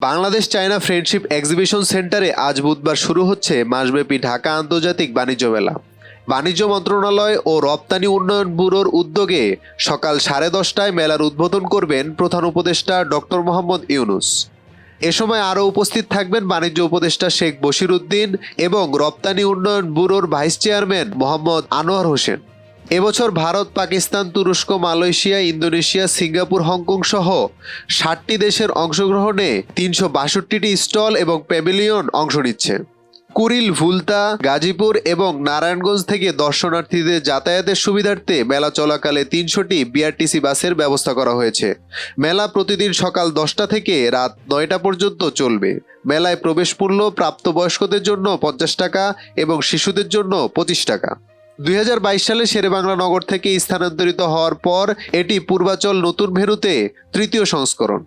Bangladesh China friendship exhibition সেন্টারে আজ বুধবার শুরু হচ্ছে মাসব্যাপী ঢাকা আন্তর্জাতিক বাণিজ্য মেলা। বাণিজ্য মন্ত্রণালয় ও রপ্তানি উন্নয়ন ব্যুরোর উদ্যোগে সকাল সাড়ে দশটায় মেলার উদ্বোধন করবেন প্রধান উপদেষ্টা ডক্টর মোহাম্মদ ইউনুস। এ সময় আরও উপস্থিত থাকবেন বাণিজ্য উপদেষ্টা শেখ বশির উদ্দিন এবং রপ্তানি উন্নয়ন ব্যুরোর ভাইস চেয়ারম্যান মোহাম্মদ আনোয়ার হোসেন। এবছর ভারত, পাকিস্তান, তুরস্ক, মালয়েশিয়া, ইন্দোনেশিয়া, সিঙ্গাপুর, হংকং সহ ষাটটি দেশের অংশগ্রহণে তিনশো বাষট্টিটি স্টল এবং প্যাভিলিয়ন অংশ নিচ্ছে। কুরিল ভুলতা, গাজীপুর এবং নারায়ণগঞ্জ থেকে দর্শনার্থীদের যাতায়াতের সুবিধার্থে মেলা চলাকালে তিনশোটি বিআরটিসি বাসের ব্যবস্থা করা হয়েছে। মেলা প্রতিদিন সকাল দশটা থেকে রাত নয়টা পর্যন্ত চলবে। মেলায় প্রবেশ মূল্য প্রাপ্তবয়স্কদের জন্য পঞ্চাশ টাকা এবং শিশুদের জন্য পঁচিশ টাকা। দুই হাজার বাইশ সালে শেরেবাংলা নগর থেকে স্থানান্তরিত হওয়ার পর এটি পূর্বাচল নতুন ভেরুতে তৃতীয় সংস্করণ।